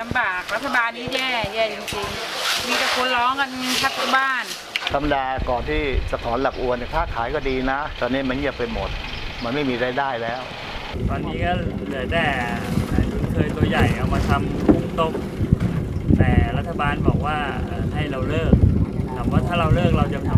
ลำบากรัฐบาลนี้แย่แย่จริงๆ มีแต่คนร้องกันแทบทุกบ้าน ธรรมดาก่อนที่จะถอนหลักอวนเนี่ยค้าขายก็ดีนะ ตอนนี้มันเงียบไปหมด มันไม่มีรายได้แล้ว ตอนนี้ก็เหลือแต่ดุนเคยตัวใหญ่เอามาทำกุ้งต้มแต่รัฐบาลบอกว่าเอ่อให้เราเลิกถามว่าถ้าเราเลิกเราจะทำอะไรกันช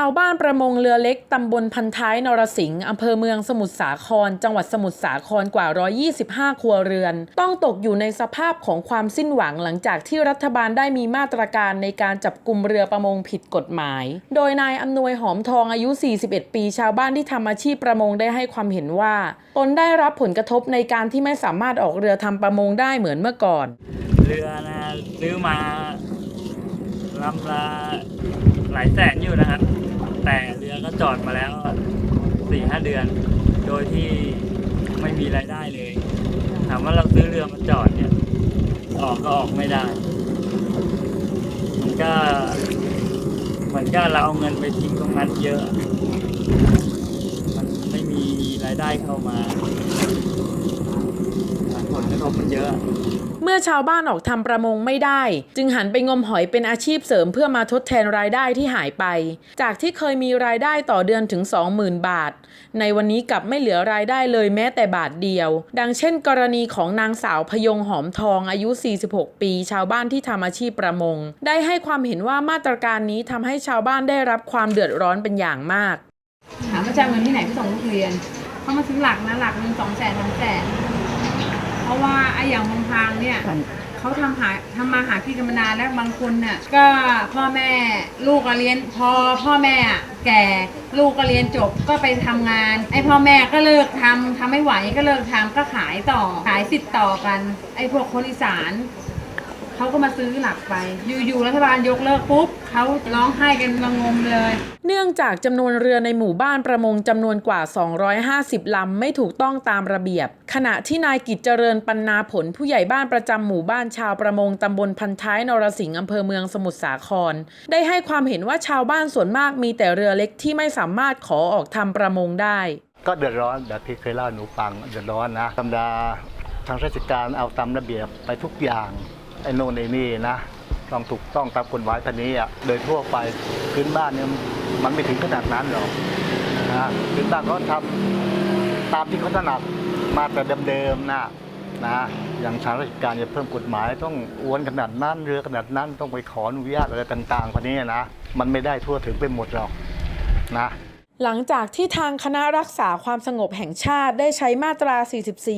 าวบ้านประมงเรือเล็ก ตำบลพันท้ายนรสิงห์อำเภอเมืองสมุทรสาคร จังหวัดสมุทรสาครกว่า 125 ครัวเรือน ต้องตกอยู่ในสภาพของความสิ้นหวังหลังจากที่รัฐบาลได้มีมาตรการในการจับกลุ่มเรือประมงผิดกฎหมาย โดยนายอำนวยหอมทองอายุ 41 ปี ชาวบ้านที่ทำอาชีพประมงได้ให้ความเห็นว่า ตนได้รับผลกระทบในการที่ไม่สามารถออกเรือทำประมงได้เหมือนเมื่อก่อน เรือนะซื้อมาลำละ หลายแสนอยู่นะครับ แต่เรือก็จอดมาแล้วสี่ห้าเดือน โดยที่ไม่มีรายได้เลย ถามว่าเราซื้อเรือมาจอดเนี่ย ออกก็ออกไม่ได้ มันก็เหมือนก็เราเอาเงินไปทิ้งตรงนั้นเยอะ มันไม่มีรายได้เข้ามา ลกระทบมันเยอะ เมื่อชาวบ้านออกทำประมงไม่ได้ จึงหันไปงมหอยเป็นอาชีพเสริมเพื่อมาทดแทนรายได้ที่หายไป จากที่เคยมีรายได้ต่อเดือนถึง 20,000 บาท ในวันนี้กลับไม่เหลือรายได้เลยแม้แต่บาทเดียว ดังเช่น กรณีของนางสาวพยงหอมทองอายุ 46 ปี ชาวบ้านที่ทำอาชีพประมง ได้ให้ความเห็นว่ามาตรการนี้ทำให้ชาวบ้านได้รับความเดือดร้อนเป็นอย่างมากถามว่าจะเอาเงินที่ไหนไปส่งลูกเรียนเขามาซื้อหลักนะหลักหนึ่งสองแสนสามแสนเพราะว่า ไอ้อย่างบางทางเนี่ยเขาทำหาทำมาหากินกันมานานแล้วบางคนน่ะก็พ่อแม่ลูกก็เรียนพอพ่อแม่อะแก่ลูกก็เรียนจบก็ไปทำงานไอ้พ่อแม่ก็เลิกทำทำไม่ไหวก็เลิกทำก็ขายต่อขายสิทธิ์ต่อกัน ไอ้พวกคนอีสาน เขาก็มาซื้อหลักไป อยู่ๆรัฐบาลยกเลิกปุ๊บเขาร้องไห้กันระงมเลย เนื่องจากจำนวนเรือในหมู่บ้านประมงจำนวนกว่า 250 ลำไม่ถูกต้องตามระเบียบ ขณะที่นายกิจเจริญปันนาผลผู้ใหญ่บ้านประจำหมู่บ้านชาวประมงตำบลพันท้ายนรสิงห์อำเภอเมืองสมุทรสาคร ได้ให้ความเห็นว่าชาวบ้านส่วนมากมีแต่เรือเล็กที่ไม่สามารถขอออกทำประมงได้ ก็เดือดร้อนแบบที่เคยเล่าให้หนูฟังเดือดร้อนนะธรรมดาทางราชการเอาตามระเบียบไปทุกอย่าง ไอ้โน่นไอ้นี่นะต้องถูกต้องตามกฎหมายพันนี้อะโดยทั่วไปพื้นบ้านเนี่ยมันไม่ถึงขนาดนั้นหรอกนะพื้นบ้านเขาทำตามที่เขาถนัดมาแต่เดิมๆนะนะอย่างทางราชการจะเพิ่มกฎหมาย ต้องอวนขนาดนั้นเรือขนาดนั้นต้องไปขออนุญาตอะไรต่างๆพันนี้นะมันไม่ได้ทั่วถึงไปหมดหรอกนะ หลังจากที่ทางคณะรักษาความสงบแห่งชาติได้ใช้มาตรา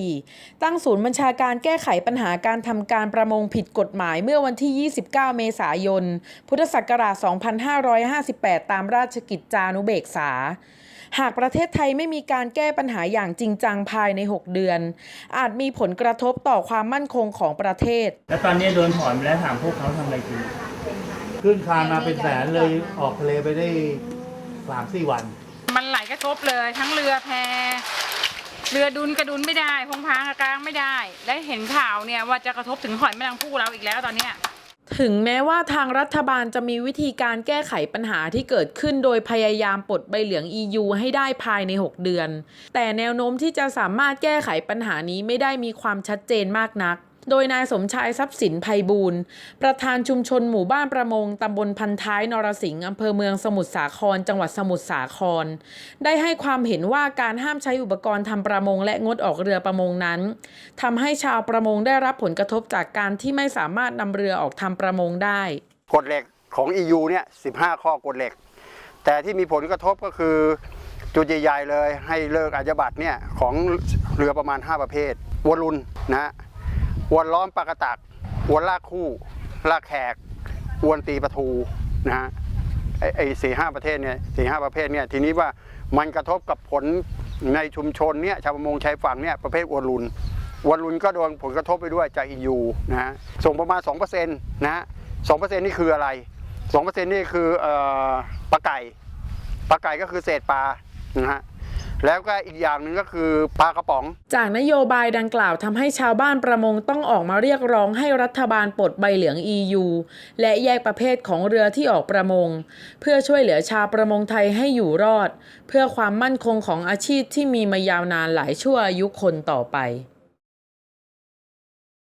44 ตั้งศูนย์บัญชาการแก้ไขปัญหาการทำการประมงผิดกฎหมายเมื่อวันที่ 29 เมษายน พุทธศักราช 2558 ตามราชกิจจานุเบกษา หากประเทศไทยไม่มีการแก้ปัญหาอย่างจริงจังภายใน 6 เดือน อาจมีผลกระทบต่อความมั่นคงของประเทศ แล้วตอนนี้โดนถอนไปแล้วถามพวกเขาทำอะไรกินขึ้นคานมาเป็นแสนเลยออกทะเลไปได้สามสี่วัน มันไหลกระทบเลย ทั้งเรือแพเรือดุนกระดุนไม่ได้ พงพางกลางไม่ได้ และเห็นข่าวเนี่ยว่าจะกระทบถึงหอยแมลงภู่เราอีกแล้วตอนเนี้ยถึงแม้ว่าทางรัฐบาลจะมีวิธีการแก้ไขปัญหาที่เกิดขึ้นโดยพยายามปลดใบเหลือง EU ให้ได้ภายใน 6 เดือน แต่แนวโน้มที่จะสามารถแก้ไขปัญหานี้ไม่ได้มีความชัดเจนมากนัก โดยนายสมชายทรัพย์สินภัยบูรณ์ประธานชุมชนหมู่บ้านประมงตำบลพันท้ายนรสิงห์อำเภอเมืองสมุทรสาคร จังหวัดสมุทรสาคร ได้ให้ความเห็นว่าการห้ามใช้อุปกรณ์ทำประมงและงดออกเรือประมงนั้นทำให้ชาวประมงได้รับผลกระทบจากการที่ไม่สามารถนำเรือออกทำประมงได้ กฎเหล็กของ EU เนี่ย 15 ข้อกฎเหล็ก แต่ที่มีผลกระทบก็คือจุดใหญ่ๆเลยให้เลิกอาญาบัตรเนี่ยของเรือประมาณ 5 ประเภทวนลุนนะฮะ อวนล้อมปากกระตักอวนลากคู่ลากแขกอวนตีประทูนะฮะไอ้สี่ห้าประเทศเนี่ยสี่ห้าประเภทเนี่ยทีนี้ว่ามันกระทบกับผลในชุมชนเนี่ยชาวประมงชายฝั่งเนี่ยประเภทอวนลุนอวนลุนก็โดนผลกระทบไปด้วยจาก EU นะฮะส่งประมาณ2%นะฮะสองเปอร์เซ็นต์นี่คืออะไรสองเปอร์เซ็นต์นี่คือออปลาไก่ปลาไก่ก็คือเศษปลานะฮะ แล้วก็อีกอย่างหนึ่งก็คือปลากระป๋อง จากนโยบายดังกล่าวทำให้ชาวบ้านประมงต้องออกมาเรียกร้องให้รัฐบาลปลดใบเหลือง EU และแยกประเภทของเรือที่ออกประมง เพื่อช่วยเหลือชาวประมงไทยให้อยู่รอด เพื่อความมั่นคงของอาชีพที่มีมายาวนานหลายชั่วอายุคนต่อไป